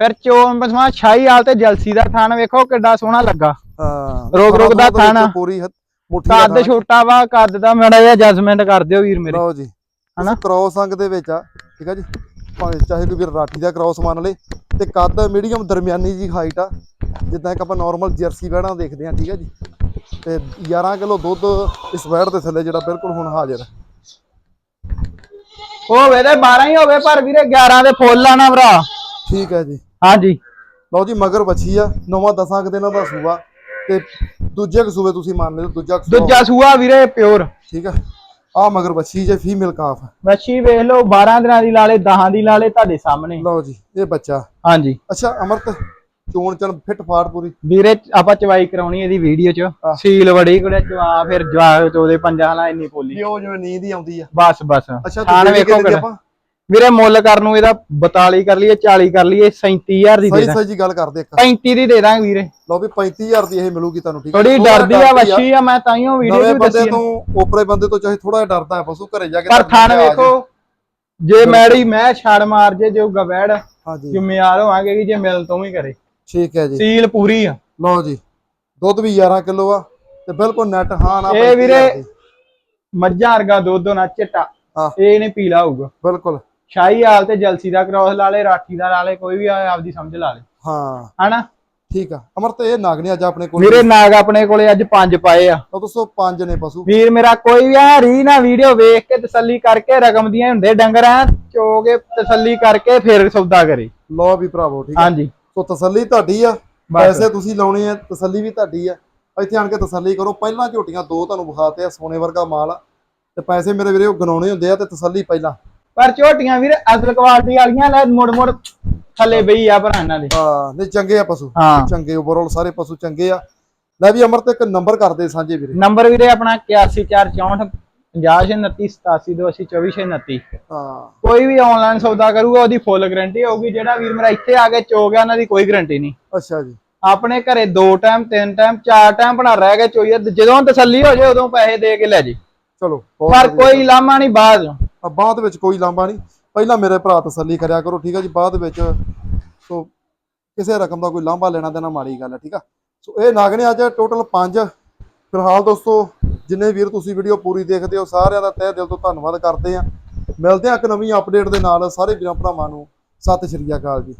ਫਿਰ ਚੋਣ ਬਸਮਾ ਛਾਈ ਹਾਲ ਤੇ ਜਲਸੀ ਦਾ ਥਾਨ ਵੇਖੋ ਕਿੱਡਾ ਸੋਹਣਾ ਲੱਗਾ। ਹਾਂ। ਰੋਕ- ਰੋਕ ਦਾ ਥਾਣਾ। ਪੂਰੀ ਹ- ਮੁੱਠੀ ਦਾ ਕੱਦ ਥਾਣਾ। ਛੋਟਾ ਵਾ ਕੱਦ ਦਾ ਮਾੜਾ ਜਿਹਾ ਜਜਮੈਂਟ ਕਰ ਦਿਓ ਵੀਰ ਮੇਰੇ। ਲਓ ਜੀ। ਹਨਾ? ਕ੍ਰੋਸ ਅੰਗ ਦੇ ਵਿੱਚ ਆ ਠੀਕ ਆ ਜੀ? ਭਾਵੇਂ ਚਾਹੇ ਕੋਈ ਵੀਰ ਰਾਠੀ ਦਾ ਕ੍ਰੋਸ ਮੰਨ ਲੇ ਤੇ ਕੱਦ ਮੀਡੀਅਮ ਦਰਮਿਆਨੀ ਜੀ ਹਾਈਟ ਆ ਜਿੱਦਾਂ ਇੱਕ ਆਪਾਂ ਨਾਰਮਲ ਜਰਸੀ ਵੈੜਾਂ ਦੇਖਦੇ ਆ ਠੀਕ ਆ ਜੀ? ਤੇ 11 ਕਿਲੋ ਦੁੱਧ ਇਸ ਵੈੜ ਦੇ ਥੱਲੇ ਜਿਹੜਾ ਬਿਲਕੁਲ ਹੁਣ ਹਾਜ਼ਰ ਹੈ ਹੋਵੇ ਤੇ 12 ਹੀ ਹੋਵੇ ਪਰ ਵੀਰੇ 11 ਦੇ ਫੁੱਲ ਆ ਨਾ ਭਰਾ। ਠੀਕ ਹੈ ਜੀ। ਹਾਂਜੀ। ਲਓ ਜੀ ਮਗਰ ਬੱਚੀ ਆ ਨੌਵਾਂ ਦਸਾਂ ਕੁ ਦਿਨਾਂ ਦਾ ਸੂਆ। ਤੇ ਦੂਜੇ ਕੁ ਸੂਬੇ ਤੁਸੀਂ ਮੰਨ ਲਿਓ ਦੂਜਾ ਕੁ ਦੂਜਾ ਸੂਆ ਵੀਰੇ ਪਿਓਰ ਠੀਕ ਆ। ਆ ਮਗਰ ਬੱਚੀ ਜੇ ਫੀਮੇਲ ਕਾਫ ਮੱਛੀ ਵੇਖ ਲਓ 12 ਦਿਨਾਂ ਦੀ ਲਾਲੇ 10 ਦੀ ਲਾਲੇ ਤੁਹਾਡੇ ਸਾਹਮਣੇ। ਲਓ ਜੀ ਇਹ ਬੱਚਾ। ਹਾਂਜੀ। ਅੱਛਾ ਅਮਰਤ ਚੋਣ ਚਣ ਫਿੱਟ ਫਾੜ ਪੂਰੀ। ਵੀਰੇ ਆਪਾਂ ਚਵਾਈ ਕਰਾਉਣੀ ਇਹਦੀ ਵੀਡੀਓ ਚ। ਸੀਲ ਬੜੀ ਕੁੜੇ ਜਵਾ ਫਿਰ ਜਵਾ ਚੋਦੇ ਪੰਜਾਂ ਨਾਲ ਇੰਨੀ ਪੋਲੀ। ਉਹ ਜਿਵੇਂ ਨੀਂਦ ਹੀ ਆਉਂਦੀ ਆ। ਬਸ ਬਸ। ਅੱਛਾ ਥਾਣ ਵੇਖੋ। ਆਪਾਂ? ਵੀਰੇ ਮੁੱਲ ਕਰਨ ਨੂੰ ਇਹਦਾ 42 ਕਰ ਲਈਏ 40 ਕਰ ਲਈਏ 37000 ਦੀ ਦੇ ਸਹੀ ਦਾਂ। ਸਹੀ ਜੀ ਗੱਲ ਕਰਦੇ ਇੱਕ। 35 ਦੀ ਦੇ ਦਾਂਗੇ ਵੀਰੇ। ਲਓ ਵੀ 35000 ਦੀ ਇਹ ਮਿਲੂਗੀ ਤੁਹਾਨੂੰ ਠੀਕ ਹੈ ਥੋੜੀ ਡਰਦੀ ਆ ਵੱਛੀ ਆ ਮੈਂ ਤਾਈਓ ਵੀਡੀਓ ਨਵੇਂ ਵੀ ਬੰਦੇ ਦੱਸੀ। ਤੋਂ ਓਪਰੇ ਬੰਦੇ ਤੋਂ ਚਾਹੇ ਥੋੜਾ ਜਿਹਾ ਡਰਦਾ ਹੈ ਪਸ਼ੂ ਘਰੇ ਜਾ ਕੇ ਪਰ ਤਾਂ ਥਣ ਵੇਖੋ ਜੇ ਮੈੜੀ ਮੈਂ ਛੜ ਮਾਰ ਜੇ ਜੋ ਗਵੈੜ ਜ਼ਿੰਮੇਵਾਰ ਹੋਵਾਂਗੇ ਕਿ ਜੇ ਮਿਲ ਤੋਂ ਵੀ ਕਰੇ। ਠੀਕ ਹੈ ਜੀ। ਸੀਲ ਪੂਰੀ ਆ। ਲਓ ਜੀ ਦੁੱਧ ਵੀ 11 ਕਿਲੋ ਆ ਤੇ ਬਿਲਕੁਲ ਨੈਟ ਹਾਂ ਨਾ ਇਹ ਵੀਰੇ ਮੱਝਾਂ ਵਰਗਾ ਦੁੱਧ ਹੋਣਾ ਚਿੱਟਾ ਹਾਂ। ਇਹ ਨਹੀਂ ਪੀਲਾ ਹੋਊਗਾ। ਬਿਲਕੁਲ। ਸ਼ਾਹੀ ਹਾਲ ਤੇ ਜਲਸੀ ਦਾ ਕ੍ਰੋਸ ਲਾ ਲੇ ਰਾਠੀ ਦਾ ਲਾ ਲੇ ਕੋਈ ਵੀ ਆ- ਆਪਦੀ ਸਮਝ ਲਾ ਲੇ। ਹਾਂ। ਹਨਾ? ਠੀਕ ਆ। ਅਮਰਤ ਇਹ ਨਾਗਨੇ ਅੱਜ ਆਪਣੇ ਕੋਲ ਵੀਰੇ ਨਾਗ ਆਪਣੇ ਕੋਲੇ ਅੱਜ ਪੰਜ ਪਾਏ ਆ। ਉਹ ਦੋਸਤੋ ਪੰਜ ਨੇ ਪਸ਼ੂ। ਵੀਰ ਮੇਰਾ ਕੋਈ ਵੀ ਆ ਰੀ ਨਾ ਵੀਡੀਓ ਵੇਖ ਕੇ ਤਸੱਲੀ ਕਰਕੇ ਰਕਮ ਦੀਆਂ ਹੁੰਦੇ ਡੰਗਰ ਐ ਚੋ ਕੇ ਤਸੱਲੀ ਕਰਕੇ ਫਿਰ ਸੌਦਾ ਕਰੇ। ਲੋ ਵੀ ਭਰਾਵੋ ਠੀਕ ਆ। ਹਾਂਜੀ। ਸੋ ਤਸੱਲੀ ਤੁਹਾਡੀ ਆ। ਪੈਸੇ ਤੁਸੀਂ ਲਾਉਣੇ ਆ ਤਸੱਲੀ ਵੀ ਤੁਹਾਡੀ ਆ। ਇੱਥੇ ਆਣ ਕੇ ਤਸੱਲੀ ਕਰੋ। ਪਹਿਲਾਂ ਝੋਟੀਆਂ ਦੋ ਤੁਹਾਨੂੰ ਵਿਖਾਤੇ ਆ ਸੋਨੇ ਵਰਗਾ ਮਾਲ ਆ। ਤੇ ਪੈਸੇ ਮੇਰੇ ਵੀਰੇ ਉਹ ਗਨਾਉਣੇ ਹੁੰਦੇ ਆ ਤੇ ਤਸੱਲੀ ਪਹਿਲਾਂ। ਪਰ ਝੋਟੀਆਂ ਵੀਰ ਅਸਲ ਕੁਆਲਿਟੀ ਵਾਲੀਆਂ ਲੈ ਮੁੜ ਮੁੜ ਥੱਲੇ ਬਈ ਆ ਭਰਾ ਇਹਨਾਂ ਦੇ। ਹਾਂ ਨਹੀਂ ਚੰਗੇ ਆ ਪਸ਼ੂ। ਹਾਂ। ਚੰਗੇ ਓਵਰਆਲ ਸਾਰੇ ਪਸ਼ੂ ਚੰਗੇ ਆ। ਲੈ ਵੀ ਅਮਰਤ ਇੱਕ ਨੰਬਰ ਕਰਦੇ ਸਾਂਝੇ ਵੀਰੇ। ਨੰਬਰ ਵੀਰੇ ਆਪਣਾ 8164 5029 ਹਾਂ। ਕੋਈ ਵੀ ਆਨਲਾਈਨ ਸੌਦਾ ਕਰੂਗਾ ਉਹਦੀ ਫੁੱਲ ਗਾਰੰਟੀ ਹੋਊਗੀ। ਜਿਹੜਾ ਵੀਰ ਮੇਰਾ ਇੱਥੇ ਆ ਕੇ ਚੋ ਗਿਆ ਉਹਨਾਂ ਦੀ ਕੋਈ ਗਾਰੰਟੀ ਨਹੀਂ। ਅੱਛਾ ਜੀ। ਆਪਣੇ ਘਰੇ ਦੋ ਟਾਈਮ ਤਿੰਨ ਟਾਈਮ ਚਾਰ ਟਾਈਮ ਬਣਾ ਰਹਿ ਕੇ ਚੋਈਏ ਜਦੋਂ ਤਸੱਲੀ ਹੋ ਜਾਏ ਉਦੋਂ ਪੈਸੇ ਦੇ ਕੇ ਲੈ ਜੀ ਚਲੋ ਬਹੁਤ ਪਰ ਵਧੀਆ। ਕੋਈ ਲਾਮਾ ਨਹੀਂ ਬਾਅਦ ਚੋਂ। ਬਾਅਦ ਵਿੱਚ ਕੋਈ ਲਾਂਬਾ ਨਹੀਂ। ਪਹਿਲਾਂ ਮੇਰੇ ਭਰਾ ਤਸੱਲੀ ਕਰਿਆ ਕਰੋ, ਠੀਕ ਆ ਜੀ? ਬਾਅਦ ਵਿੱਚ ਸੋ ਕਿਸੇ ਰਕਮ ਦਾ ਕੋਈ ਲਾਂਬਾ ਲੈਣਾ ਦੇਣਾ ਮਾੜੀ ਗੱਲ ਹੈ ਠੀਕ ਆ? ਸੋ ਇਹ ਨਾਗਣੇ ਅੱਜ ਟੋਟਲ 5 ਫਿਲਹਾਲ ਦੋਸਤੋ, ਜਿੰਨੇ ਵੀਰ ਤੁਸੀਂ ਵੀਡੀਓ ਪੂਰੀ ਦੇਖਦੇ ਹੋ, ਸਾਰਿਆਂ ਦਾ ਤਹਿ ਦਿਲ ਤੋਂ ਧੰਨਵਾਦ ਕਰਦੇ ਆ ਮਿਲਦੇ ਆ ਇੱਕ ਨਵੀਂ ਅਪਡੇਟ ਦੇ ਨਾਲ। ਸਾਰੇ ਵੀਰਾਂ ਭਰਾਵਾਂ ਨੂੰ ਸਤਿ ਸ਼੍ਰੀ ਅਕਾਲ ਜੀ।